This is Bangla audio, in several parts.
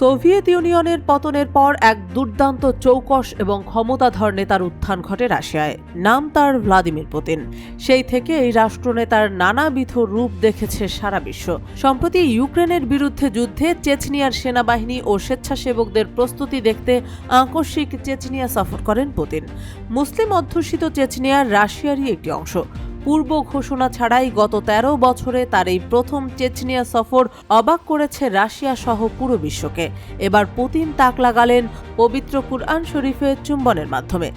সোভিয়েত ইউনিয়নের পতনের পর এক দুর্দান্ত চৌকস এবং ক্ষমতাধর নেতার উত্থান ঘটে রাশিয়ায়। নাম তার ভ্লাদিমির পুতিন। সেই থেকে এই রাষ্ট্রনেতার নানাবিধ রূপ দেখেছে সারা বিশ্ব। সম্প্রতি ইউক্রেনের বিরুদ্ধে যুদ্ধে চেচনিয়ার সেনাবাহিনী ও স্বেচ্ছাসেবকদের প্রস্তুতি দেখতে আকস্মিক চেচনিয়া সফর করেন পুতিন। মুসলিম অধ্যুষিত চেচনিয়ার রাশিয়ারই একটি অংশ। পূর্ব ঘোষণা ছাড়াই গত ১৩ বছরে তার এই প্রথম চেচনিয়া সফর অবাক করেছে রাশিয়া সহ পুরো বিশ্বকে। এবার পুতিন তাক লাগালেন পবিত্র কুরআন শরীফের চুম্বনের মাধ্যমে।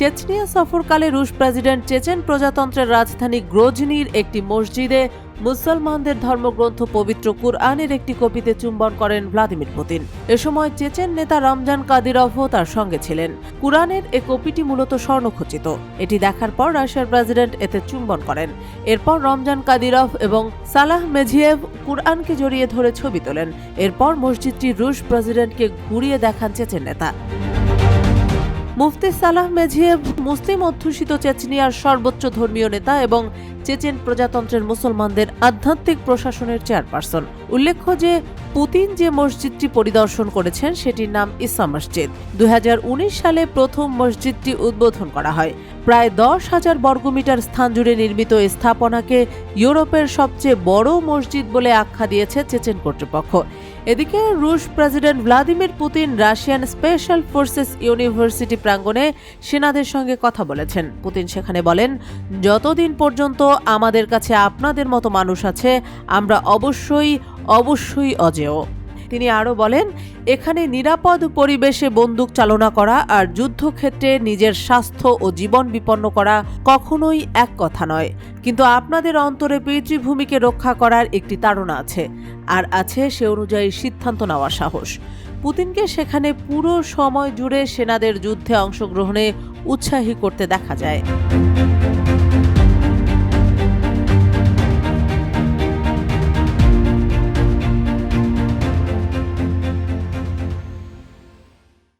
চেচনিয়া সফরকালে রুশ প্রেসিডেন্ট চেচেন প্রজাতন্ত্রের রাজধানী গ্রোজনির একটি মসজিদে মুসলমানদের ধর্মগ্রন্থ পবিত্র কুরআনের একটি কপিতে চুম্বন করেন ভ্লাদিমির পুতিন। এ সময় চেচেন নেতা রমজান কাদিরভও তার সঙ্গে ছিলেন। কুরআনের এ কপিটি মূলত স্বর্ণখচিত। এটি দেখার পর রাশিয়ার প্রেসিডেন্ট এতে চুম্বন করেন। এরপর রমজান কাদিরভ এবং সালাহ মেঝিয়েভ কুরআনকে জড়িয়ে ধরে ছবি তোলেন। এরপর মসজিদটি রুশ প্রেসিডেন্টকে ঘুরিয়ে দেখান চেচেন নেতা। মুফতি সালাহ মেঝিয়েভ মুসলিম অধ্যুষিত চেচনিয়ার সর্বোচ্চ ধর্মীয় নেতা এবং চেচেন প্রজাতন্ত্রের মুসলমানদের আধ্যাত্মিক প্রশাসনের চেয়ারপারসন। উল্লেখ্য যে, পুতিন যে মসজিদটি পরিদর্শন করেছেন, সেটির নাম ইসা মসজিদ। দুই হাজার উনিশ সালে প্রথম মসজিদটি উদ্বোধন করা হয়। প্রায় দশ হাজার বর্গমিটার স্থান জুড়ে নির্মিত স্থাপনাকে ইউরোপের সবচেয়ে বড় মসজিদ বলে আখ্যা দিয়েছে চেচেন কর্তৃপক্ষ। এদিকে রুশ president Vladimir Putin Russian special forces university প্রাঙ্গণে সেনাদের সঙ্গে কথা বলেছেন। পুতিন সেখানে বলেন, যতদিন পর্যন্ত আমাদের কাছে আপনাদের মতো মানুষ আছে, আমরা অবশ্যই অবশ্যই অজেয়। তিনি আরও বলেন, এখানে নিরাপদ পরিবেশে বন্দুক চালনা করা আর যুদ্ধক্ষেত্রে নিজের স্বাস্থ্য ও জীবন বিপন্ন করা কখনোই এক কথা নয়। কিন্তু আপনাদের অন্তরে পিতৃভূমিকে রক্ষা করার একটি তাড়না আছে, আর আছে সে অনুযায়ী সিদ্ধান্ত নেওয়ার সাহস। পুতিনকে সেখানে পুরো সময় জুড়ে সেনাদের যুদ্ধে অংশগ্রহণে উৎসাহী করতে দেখা যায়।